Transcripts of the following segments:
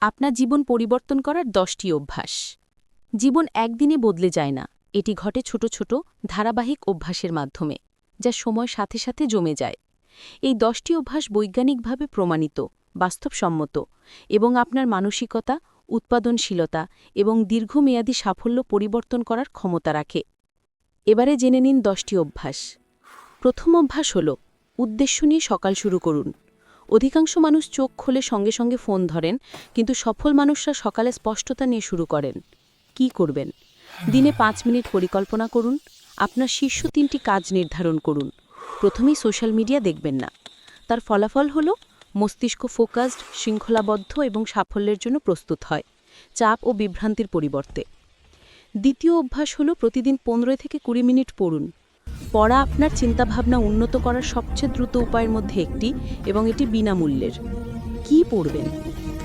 আপনার জীবন পরিবর্তন করার দশটি অভ্যাস। জীবন একদিনে বদলে যায় না। এটি ঘটে ছোট ছোট, ধারাবাহিক অভ্যাসের মাধ্যমে, যা সময় সাথে সাথে জমে যায়। এই দশটি অভ্যাস বৈজ্ঞানিকভাবে প্রমাণিত, বাস্তবসম্মত এবং আপনার মানসিকতা, উৎপাদনশীলতা এবং দীর্ঘমেয়াদী সাফল্য পরিবর্তন করার ক্ষমতা রাখে। এবারে জেনে নিন দশটি অভ্যাস। প্রথম অভ্যাস হল, উদ্দেশ্য নিয়ে সকাল শুরু করুন। অধিকাংশ মানুষ চোখ খোলে সঙ্গে সঙ্গে ফোন ধরেন, কিন্তু সফল মানুষরা সকালে স্পষ্টতা নিয়ে শুরু করেন। কি করবেন? দিনে পাঁচ মিনিট পরিকল্পনা করুন, আপনার শীর্ষ তিনটি কাজ নির্ধারণ করুন। প্রথমেই সোশ্যাল মিডিয়া দেখবেন না। তার ফলাফল হল, মস্তিষ্ক ফোকাসড, শৃঙ্খলাবদ্ধ এবং সাফল্যের জন্য প্রস্তুত হয়। চাপ ও বিভ্রান্তির পরিবর্তে। দ্বিতীয় অভ্যাস হল, প্রতিদিন পনেরো থেকে কুড়ি মিনিট পড়ুন। পড়া আপনার চিন্তাভাবনা উন্নত করার সবচেয়ে দ্রুত উপায়ের মধ্যে একটি এবং এটি বিনামূল্যের। কি পড়বেন?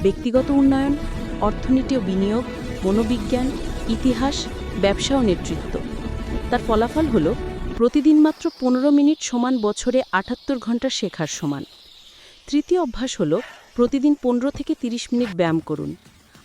ব্যক্তিগত উন্নয়ন, অর্থনীতি ও বিনিয়োগ, মনোবিজ্ঞান, ইতিহাস, ব্যবসা ও নেতৃত্ব। তার ফলাফল হল প্রতিদিন মাত্র পনেরো মিনিট সমান বছরে আটাত্তর ঘণ্টা শেখার সমান। তৃতীয় অভ্যাস হল প্রতিদিন পনেরো থেকে ৩০ মিনিট ব্যায়াম করুন।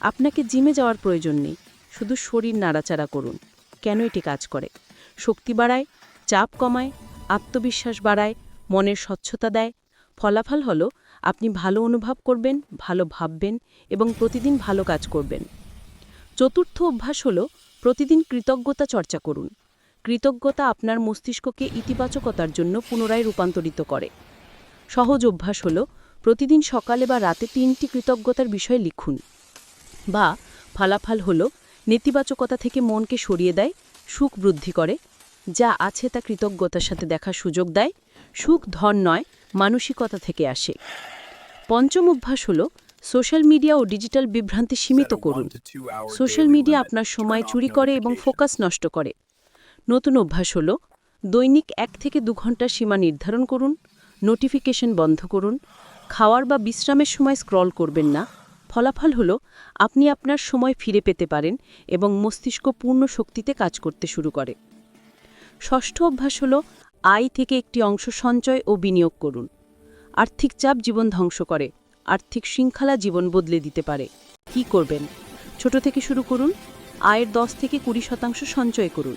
আপনাকে জিমে যাওয়ার প্রয়োজন নেই, শুধু শরীর নাড়াচাড়া করুন। কেন এটি কাজ করে? শক্তি বাড়ায় চাপ কমায়, আত্মবিশ্বাস বাড়ায়, মনের স্বচ্ছতা দেয়। ফলাফল হল, আপনি ভালো অনুভব করবেন, ভালো ভাববেন এবং প্রতিদিন ভালো কাজ করবেন। চতুর্থ অভ্যাস হল, প্রতিদিন কৃতজ্ঞতা চর্চা করুন। কৃতজ্ঞতা আপনার মস্তিষ্ককে ইতিবাচকতার জন্য পুনরায় রূপান্তরিত করে। সহজ অভ্যাস হল, প্রতিদিন সকালে বা রাতে তিনটি কৃতজ্ঞতার বিষয় লিখুন। বা, ফলাফল হল, নেতিবাচকতা থেকে মনকে সরিয়ে দেয়, সুখ বৃদ্ধি করে যা আছে তা কৃতজ্ঞতার সাথে দেখার সুযোগ দেয় সুখ ধন নয় মানসিকতা থেকে আসে। পঞ্চম অভ্যাস হল সোশ্যাল মিডিয়া ও ডিজিটাল বিভ্রান্তি সীমিত করুন। সোশ্যাল মিডিয়া আপনার সময় চুরি করে এবং ফোকাস নষ্ট করে। নতুন অভ্যাস হল দৈনিক এক থেকে দু ঘণ্টা সীমা নির্ধারণ করুন নোটিফিকেশন বন্ধ করুন খাওয়ার বা বিশ্রামের সময় স্ক্রল করবেন না। ফলাফল হল আপনি আপনার সময় ফিরে পেতে পারেন এবং মস্তিষ্ক পূর্ণ শক্তিতে কাজ করতে শুরু করে। ষষ্ঠ অভ্যাস হল আয় থেকে একটি অংশ সঞ্চয় ও বিনিয়োগ করুন। আর্থিক চাপ জীবন ধ্বংস করে। আর্থিক শৃঙ্খলা জীবন বদলে দিতে পারে। কি করবেন? ছোট থেকে শুরু করুন। আয়ের দশ থেকে কুড়ি শতাংশ সঞ্চয় করুন।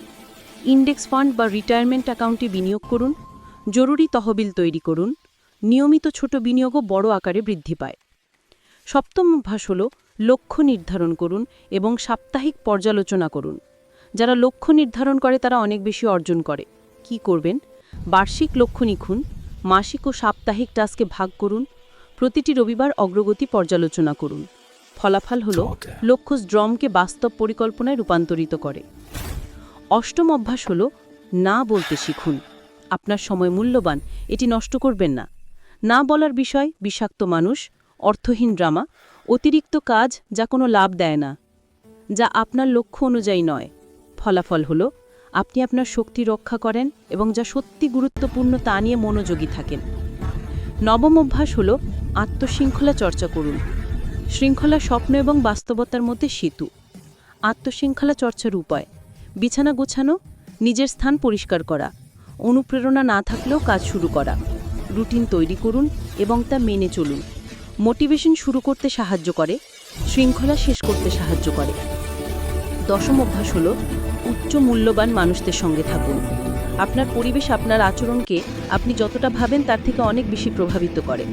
ইন্ডেক্স ফান্ড বা রিটায়ারমেন্ট অ্যাকাউন্টে বিনিয়োগ করুন। জরুরি তহবিল তৈরি করুন। নিয়মিত ছোট বিনিয়োগও বড় আকারে বৃদ্ধি পায়। সপ্তম অভ্যাস হল লক্ষ্য নির্ধারণ করুন এবং সাপ্তাহিক পর্যালোচনা করুন। যারা লক্ষ্য নির্ধারণ করে তারা অনেক বেশি অর্জন করে। কি করবেন? বার্ষিক লক্ষ্য লিখুন মাসিক ও সাপ্তাহিক টাস্কে ভাগ করুন প্রতিটি রবিবার অগ্রগতি পর্যালোচনা করুন। ফলাফল হল লক্ষ্য ড্রমকে বাস্তব পরিকল্পনায় রূপান্তরিত করে। অষ্টম অভ্যাস হল না বলতে শিখুন। আপনার সময় মূল্যবান এটি নষ্ট করবেন না। না বলার বিষয় বিষাক্ত মানুষ অর্থহীন ড্রামা অতিরিক্ত কাজ যা কোনো লাভ দেয় না যা আপনার লক্ষ্য অনুযায়ী নয়। ফলাফল হল, আপনি আপনার শক্তি রক্ষা করেন এবং যা সত্যি গুরুত্বপূর্ণ তা নিয়ে মনোযোগী থাকেন। নবম অভ্যাস হল, আত্মশৃঙ্খলা চর্চা করুন। শৃঙ্খলা স্বপ্ন এবং বাস্তবতার মধ্যে সেতু। আত্মশৃঙ্খলা চর্চার উপায়, বিছানা গোছানো, নিজের স্থান পরিষ্কার করা, অনুপ্রেরণা না থাকলেও কাজ শুরু করা, রুটিন তৈরি করুন এবং তা মেনে চলুন। মোটিভেশন শুরু করতে সাহায্য করে, শৃঙ্খলা শেষ করতে সাহায্য করে। দশম অভ্যাস হল উচ্চ মূল্যবান মানুষদের সঙ্গে থাকুন। আপনার পরিবেশ, আপনার আচরণকে আপনি যতটা ভাবেন তার থেকে অনেক বেশি প্রভাবিত করে।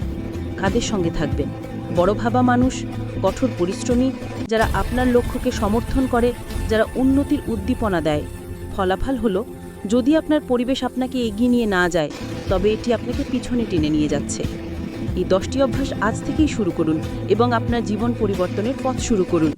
কাদের সঙ্গে থাকবেন? বড় ভাবা মানুষ, কঠোর পরিশ্রমী, যারা আপনার লক্ষ্যকে সমর্থন করে, যারা উন্নতির উদ্দীপনা দেয়। ফলাফল হলো, যদি আপনার পরিবেশ আপনাকে এগিয়ে নিয়ে না যায়, তবে এটি আপনাকে পিছনে টেনে নিয়ে যাচ্ছে। এই দশটি অভ্যাস আজ থেকেই শুরু করুন এবং আপনার জীবন পরিবর্তনের পথ শুরু করুন।